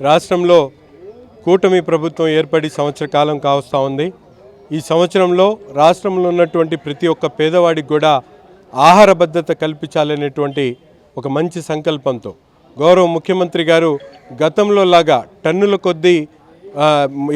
రాష్ట్రంలో కూటమి ప్రభుత్వం ఏర్పడి సంవత్సర కాలం కావస్తూ ఉంది. ఈ సంవత్సరంలో రాష్ట్రంలో ఉన్నటువంటి ప్రతి ఒక్క పేదవాడికి కూడా ఆహార భద్రత కల్పించాలనేటువంటి ఒక మంచి సంకల్పంతో గౌరవ ముఖ్యమంత్రి గారు గతంలో లాగా టన్నుల కొద్దీ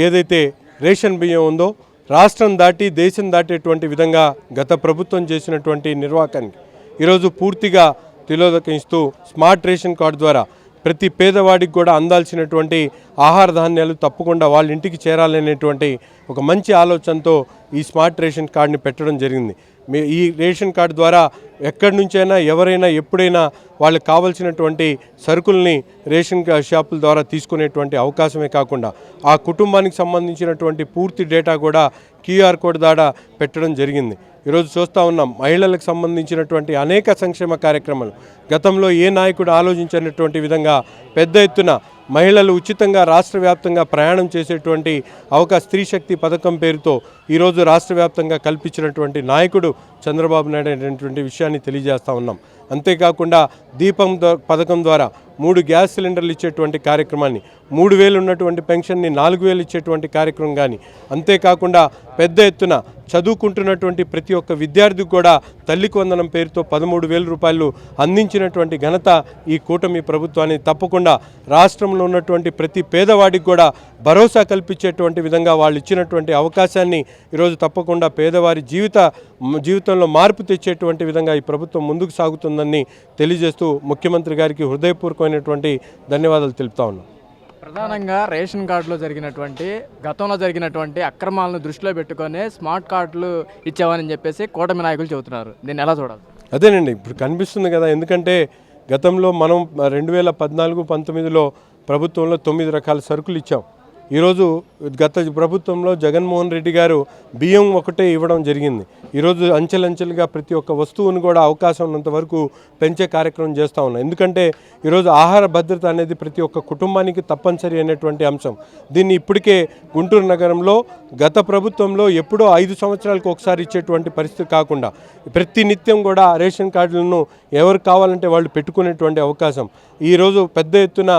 ఏదైతే రేషన్ బియ్యం ఉందో రాష్ట్రం దాటి దేశం దాటేటువంటి విధంగా గత ప్రభుత్వం చేసినటువంటి నిర్వాహకానికి ఈరోజు పూర్తిగా తిలోదకిస్తూ స్మార్ట్ రేషన్ కార్డు ద్వారా ప్రతి పేదవాడికి కూడా అందాల్సినటువంటి ఆహార ధాన్యాలు తప్పకుండా వాళ్ళ ఇంటికి చేరాలనేటువంటి ఒక మంచి ఆలోచనతో ఈ స్మార్ట్ రేషన్ కార్డుని పెట్టడం జరిగింది. మీ ఈ రేషన్ కార్డు ద్వారా ఎక్కడి నుంచైనా ఎవరైనా ఎప్పుడైనా వాళ్ళకి కావాల్సినటువంటి సరుకుల్ని రేషన్ షాపుల ద్వారా తీసుకునేటువంటి అవకాశమే కాకుండా ఆ కుటుంబానికి సంబంధించినటువంటి పూర్తి డేటా కూడా క్యూఆర్ కోడ్ ద్వారా పెట్టడం జరిగింది. ఈరోజు చూస్తూ ఉన్నాం మహిళలకు సంబంధించినటువంటి అనేక సంక్షేమ కార్యక్రమాలు. గతంలో ఏ నాయకుడు ఆలోచించినటువంటి విధంగా పెద్ద ఎత్తున మహిళలు ఉచితంగా రాష్ట్ర వ్యాప్తంగా ప్రయాణం చేసేటువంటి అవకాశ స్త్రీ శక్తి పథకం పేరుతో ఈరోజు రాష్ట్ర వ్యాప్తంగా కల్పించినటువంటి నాయకుడు చంద్రబాబు నాయుడు అనేటువంటి విషయాన్ని తెలియజేస్తూ ఉన్నాం. అంతేకాకుండా దీపం పథకం ద్వారా మూడు గ్యాస్ సిలిండర్లు ఇచ్చేటువంటి కార్యక్రమాన్ని మూడు వేలు ఉన్నటువంటి పెన్షన్ని నాలుగు వేలు ఇచ్చేటువంటి కార్యక్రమం కానీ అంతేకాకుండా పెద్ద ఎత్తున చదువుకుంటున్నటువంటి ప్రతి ఒక్క విద్యార్థికి కూడా తల్లికి వందనం పేరుతో పదమూడు వేల రూపాయలు అందించినటువంటి ఘనత ఈ కూటమి ప్రభుత్వాన్ని. తప్పకుండా రాష్ట్రంలో ఉన్నటువంటి ప్రతి పేదవాడికి కూడా భరోసా కల్పించేటువంటి విధంగా వాళ్ళు ఇచ్చినటువంటి అవకాశాన్ని ఈరోజు తప్పకుండా పేదవారి జీవిత జీవితం జీవితంలో మార్పు తెచ్చేటువంటి విధంగా ఈ ప్రభుత్వం ముందుకు సాగుతుందని తెలియజేస్తూ ముఖ్యమంత్రి గారికి హృదయపూర్వకమైనటువంటి ధన్యవాదాలు తెలుపుతా ఉన్నాం. ప్రధానంగా రేషన్ కార్డులో జరిగినటువంటి గతంలో జరిగినటువంటి అక్రమాలను దృష్టిలో పెట్టుకొని స్మార్ట్ కార్డులు ఇచ్చామని చెప్పేసి కూటమి నాయకులు చెబుతున్నారు. దీన్ని ఎలా చూడాలి? అదేనండి ఇప్పుడు కనిపిస్తుంది కదా ఎందుకంటే గతంలో మనం రెండు వేల పద్నాలుగు పంతొమ్మిదిలో ప్రభుత్వంలో తొమ్మిది రకాల సరుకులు ఇచ్చాం. ఈరోజు గత ప్రభుత్వంలో జగన్మోహన్ రెడ్డి గారు బియ్యం ఒకటే ఇవ్వడం జరిగింది. ఈరోజు అంచెలంచెలుగా ప్రతి ఒక్క వస్తువును కూడా అవకాశం ఉన్నంత వరకు పెంచే కార్యక్రమం చేస్తూ ఉన్నాం. ఎందుకంటే ఈరోజు ఆహార భద్రత అనేది ప్రతి ఒక్క కుటుంబానికి తప్పనిసరి అనేటువంటి అంశం. దీన్ని ఇప్పటికే గుంటూరు నగరంలో గత ప్రభుత్వంలో ఎప్పుడో ఐదు సంవత్సరాలకు ఒకసారి ఇచ్చేటువంటి పరిస్థితి కాకుండా ప్రతి నిత్యం కూడా రేషన్ కార్డులను ఎవరు కావాలంటే వాళ్ళు పెట్టుకునేటువంటి అవకాశం. ఈరోజు పెద్ద ఎత్తున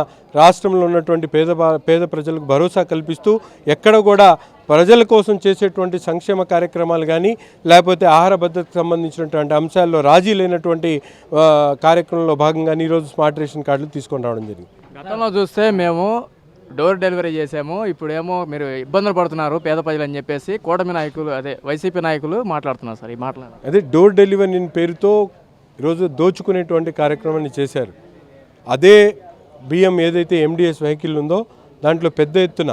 రాష్ట్రంలో ఉన్నటువంటి పేద పేద ప్రజలకు భరోసా కల్పిస్తూ ఎక్కడ కూడా ప్రజల కోసం చేసేటువంటి సంక్షేమ కార్యక్రమాలు కానీ లేకపోతే ఆహార భద్రతకు సంబంధించినటువంటి అంశాల్లో రాజీ లేనటువంటి కార్యక్రమంలో భాగంగానే ఈరోజు స్మార్ట్ రేషన్ కార్డులు తీసుకొని రావడం జరిగింది. గతంలో చూస్తే మేము డోర్ డెలివరీ చేసాము. ఇప్పుడేమో మీరు ఇబ్బందులు పడుతున్నారు పేద ప్రజలు అని చెప్పేసి కూటమి నాయకులు అదే వైసీపీ నాయకులు మాట్లాడుతున్నారు సార్ ఈ మాట్లాడారు అదే డోర్ డెలివరీ పేరుతో ఈరోజు దోచుకునేటువంటి కార్యక్రమాన్ని చేశారు. అదే బియ్యం ఏదైతే ఎండిఎస్ వెహికల్ ఉందో దాంట్లో పెద్ద ఎత్తున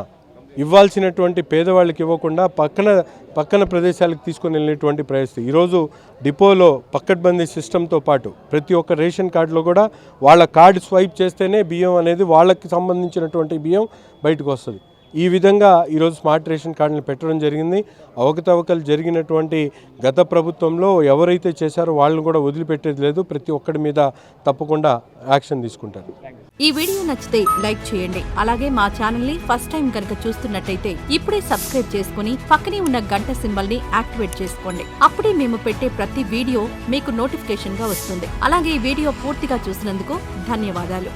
ఇవ్వాల్సినటువంటి పేదవాళ్ళకి ఇవ్వకుండా పక్కన పక్కన ప్రదేశాలకు తీసుకొని వెళ్ళేటువంటి ప్రయత్నం ఈరోజు డిపోలో పక్కడ్బందీ సిస్టంతో పాటు ప్రతి ఒక్క రేషన్ కార్డులో కూడా వాళ్ళ కార్డు స్వైప్ చేస్తేనే బియ్యం అనేది వాళ్ళకి సంబంధించినటువంటి బియ్యం బయటకు వస్తుంది. ఈ విధంగా ఈరోజు స్మార్ట్ రేషన్ కార్డుని పెట్టడం జరిగింది. అవకతవకలు జరిగినటువంటి గత ప్రభుత్వంలో ఎవరైతే చేశారో వాళ్ళని కూడా వదిలిపెట్టేది లేదు. ప్రతి ఒక్కడి మీద తప్పకుండా యాక్షన్ తీసుకుంటారు. ఈ వీడియో నచ్చితే లైక్ చేయండి. అలాగే మా ఛానల్ని ఫస్ట్ టైం కనుక చూస్తున్నట్టయితే ఇప్పుడే సబ్స్క్రైబ్ చేసుకుని పక్కనే ఉన్న గంట సింబల్ని యాక్టివేట్ చేసుకోండి. అప్పుడే మేము పెట్టే ప్రతి వీడియో మీకు నోటిఫికేషన్గా వస్తుంది. అలాగే ఈ వీడియో పూర్తిగా చూసినందుకు ధన్యవాదాలు.